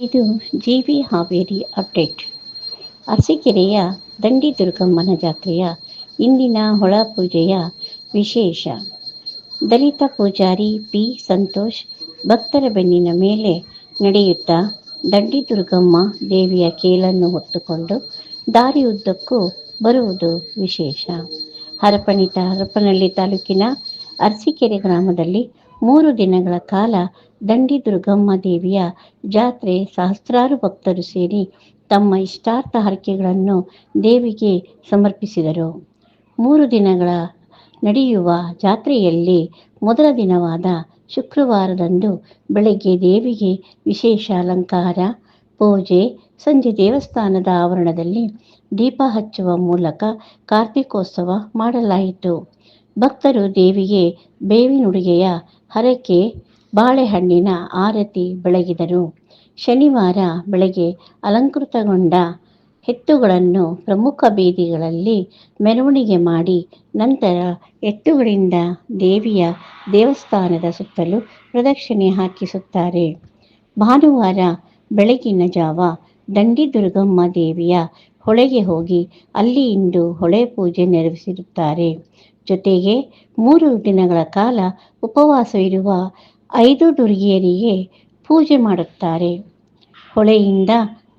ಇದು G V Haveri update ಅರಸೀಕೆರೆಯ ದಂಡಿ ದುರ್ಗಮ್ಮನ ಜಾತ್ರೆಯ ಇಂದಿನ ಹೊಳ ಪೂಜೆಯ ವಿಶೇಷ. ದಲಿತ ಪೂಜಾರಿ ಪಿ ಸಂತೋಷ್ ಭಕ್ತರ ಬೆನ್ನಿನ ಮೇಲೆ ನಡೆಯುತ್ತಾ ದಂಡಿ ದುರ್ಗಮ್ಮ ದೇವಿಯ ಕೇಲನ್ನು ಹೊತ್ತುಕೊಂಡು ದಾರಿಯುದ್ದಕ್ಕೂ ಬರುವುದು ವಿಶೇಷ. ಹರಪಣಿತ ಹರಪನಹಳ್ಳಿ ತಾಲೂಕಿನ ಅರಸೀಕೆರೆ ಗ್ರಾಮದಲ್ಲಿ ಮೂರು ದಿನಗಳ ಕಾಲ ದಂಡಿ ದುರ್ಗಮ್ಮ ದೇವಿಯ ಜಾತ್ರೆ ಸಹಸ್ರಾರು ಭಕ್ತರು ಸೇರಿ ತಮ್ಮ ಇಷ್ಟಾರ್ಥ ಹರಕೆಗಳನ್ನು ದೇವಿಗೆ ಸಮರ್ಪಿಸಿದರು. ಮೂರು ದಿನಗಳ ನಡೆಯುವ ಜಾತ್ರೆಯಲ್ಲಿ ಮೊದಲ ದಿನವಾದ ಶುಕ್ರವಾರದಂದು ಬೆಳಗ್ಗೆ ದೇವಿಗೆ ವಿಶೇಷ ಅಲಂಕಾರ, ಪೂಜೆ, ಸಂಜೆ ದೇವಸ್ಥಾನದ ಆವರಣದಲ್ಲಿ ದೀಪ ಹಚ್ಚುವ ಮೂಲಕ ಕಾರ್ತಿಕೋತ್ಸವ ಮಾಡಲಾಯಿತು. ಭಕ್ತರು ದೇವಿಗೆ ಬೇವಿನುಡುಗೆಯ ಹರಕೆ ಬಾಳೆಹಣ್ಣಿನ ಆರತಿ ಬೆಳಗಿದರು. ಶನಿವಾರ ಬೆಳಗ್ಗೆ ಅಲಂಕೃತಗೊಂಡ ಎತ್ತುಗಳನ್ನು ಪ್ರಮುಖ ಬೀದಿಗಳಲ್ಲಿ ಮೆರವಣಿಗೆ ಮಾಡಿ ನಂತರ ಎತ್ತುಗಳಿಂದ ದೇವಿಯ ದೇವಸ್ಥಾನದ ಸುತ್ತಲೂ ಪ್ರದಕ್ಷಿಣೆ ಹಾಕಿಸುತ್ತಾರೆ. ಭಾನುವಾರ ಬೆಳಗಿನ ಜಾವ ದಂಡಿ ದುರ್ಗಮ್ಮ ದೇವಿಯ ಹೊಳೆಗೆ ಹೋಗಿ ಅಲ್ಲಿ ಇಂದು ಹೊಳೆ ಪೂಜೆ ನೆರವೇರಿಸಿರುತ್ತಾರೆ ಜೊತೆಗೆ ಮೂರು ದಿನಗಳ ಕಾಲ ಉಪವಾಸವಿರುವ ಐದು ದುರ್ಗಿಯರಿಗೆ ಪೂಜೆ ಮಾಡುತ್ತಾರೆ. ಹೊಳೆಯಿಂದ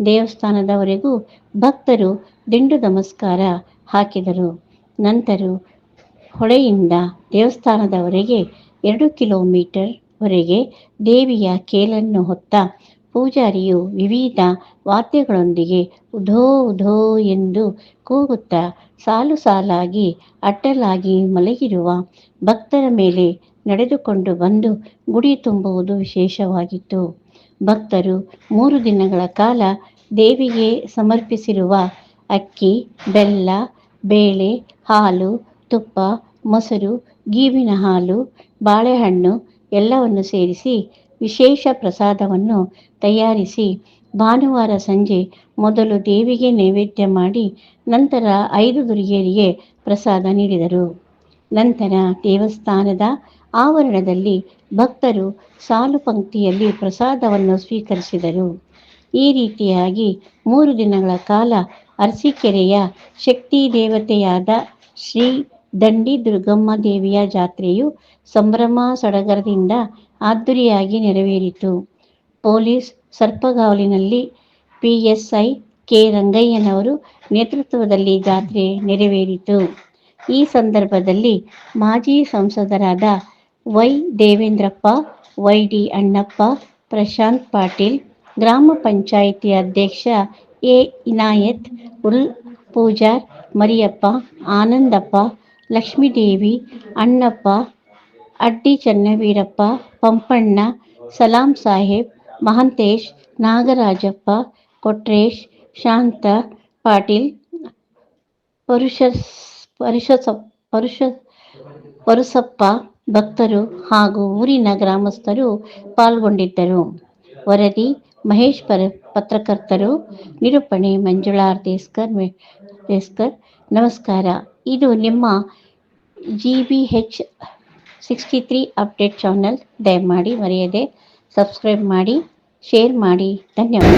ದೇವಸ್ಥಾನದವರೆಗೂ ಭಕ್ತರು ದಿಂಡು ನಮಸ್ಕಾರ ಹಾಕಿದರು. ನಂತರ ಹೊಳೆಯಿಂದ ದೇವಸ್ಥಾನದವರೆಗೆ ಎರಡು ಕಿಲೋಮೀಟರ್ ವರೆಗೆ ದೇವಿಯ ಕೇಲನ್ನು ಹೊತ್ತ ಪೂಜಾರಿಯು ವಿವಿಧ ವಾದ್ಯಗಳೊಂದಿಗೆ ಉಧೋ ಉಧೋ ಎಂದು ಕೂಗುತ್ತಾ ಸಾಲು ಸಾಲಾಗಿ, ಅಟ್ಟಲಾಗಿ ಮಲಗಿರುವ ಭಕ್ತರ ಮೇಲೆ ನಡೆದುಕೊಂಡು ಬಂದು ಗುಡಿ ತುಂಬುವುದು ವಿಶೇಷವಾಗಿತ್ತು. ಭಕ್ತರು ಮೂರು ದಿನಗಳ ಕಾಲ ದೇವಿಗೆ ಸಮರ್ಪಿಸಿರುವ ಅಕ್ಕಿ, ಬೆಲ್ಲ, ಬೇಳೆ, ಹಾಲು, ತುಪ್ಪ, ಮೊಸರು, ಗೀವಿನ ಹಾಲು, ಬಾಳೆಹಣ್ಣು ಎಲ್ಲವನ್ನು ಸೇರಿಸಿ ವಿಶೇಷ ಪ್ರಸಾದವನ್ನು ತಯಾರಿಸಿ ಭಾನುವಾರ ಸಂಜೆ ಮೊದಲು ದೇವಿಗೆ ನೈವೇದ್ಯ ಮಾಡಿ ನಂತರ ಐದು ದುರ್ಗಿಯರಿಗೆ ಪ್ರಸಾದ ನೀಡಿದರು. ನಂತರ ದೇವಸ್ಥಾನದ ಆವರಣದಲ್ಲಿ ಭಕ್ತರು ಸಾಲು ಪಂಕ್ತಿಯಲ್ಲಿ ಪ್ರಸಾದವನ್ನು ಸ್ವೀಕರಿಸಿದರು. ಈ ರೀತಿಯಾಗಿ ಮೂರು ದಿನಗಳ ಕಾಲ ಅರಸೀಕೆರೆಯ ಶಕ್ತಿ ದೇವತೆಯಾದ ಶ್ರೀ ದಂಡಿ ದುರ್ಗಮ್ಮ ದೇವಿಯ ಜಾತ್ರೆಯು ಸಂಭ್ರಮ ಸಡಗರದಿಂದ ಅದ್ದೂರಿಯಾಗಿ ನೆರವೇರಿತು. ಪೊಲೀಸ್ ಸರ್ಪಗಾವಲಿನಲ್ಲಿ ಪಿಎಸ್ಐ ಕೆ ರಂಗಯ್ಯನವರು ನೇತೃತ್ವದಲ್ಲಿ ಜಾತ್ರೆ ನೆರವೇರಿತು. ಈ ಸಂದರ್ಭದಲ್ಲಿ ಮಾಜಿ ಸಂಸದರಾದ Y Devendrappa, Y D Annappa, Prashant Patil, ಗ್ರಾಮ ಪಂಚಾಯಿತಿ ಅಧ್ಯಕ್ಷ ಎ ಇನಾಯತ್, ಉಲ್ ಪೂಜಾರ್, ಮರಿಯಪ್ಪ, ಆನಂದಪ್ಪ, ಲಕ್ಷ್ಮೀದೇವಿ, ಅಣ್ಣಪ್ಪ, ಅಡ್ಡಿ ಚನ್ನವೀರಪ್ಪ, ಪಂಪಣ್ಣ, ಸಲಾಂ ಸಾಹೇಬ್ ಮಹಂತೇಶ್, ನಾಗರಾಜಪ್ಪ, ಕೊಟ್ರೇಶ್, ಶಾಂತ, ಪಾಟೀಲ್ ಪರುಷ ಪರುಷ ಪರುಷ ಪರುಸಪ್ಪ ಭಕ್ತರು ಹಾಗೂ ಊರಿನ ಗ್ರಾಮಸ್ಥರು ಪಾಲ್ಗೊಂಡಿದ್ದರು. ವರದಿ, ಮಹೇಶ್ ಪರ, ಪತ್ರಕರ್ತರು, ನಿರೂಪಣೆ ಮಂಜುಳಾ ದೇಸ್ಕರ್ ದೇಸ್ಕರ್, ನಮಸ್ಕಾರ. ಇದು ನಿಮ್ಮ G B H sixty three update channel. ದಯಮಾಡಿ ಮರೆಯದೆ ಸಬ್ಸ್ಕ್ರೈಬ್ ಮಾಡಿ. ಶೇರ್ ಮಾಡಿ. ಧನ್ಯವಾದ.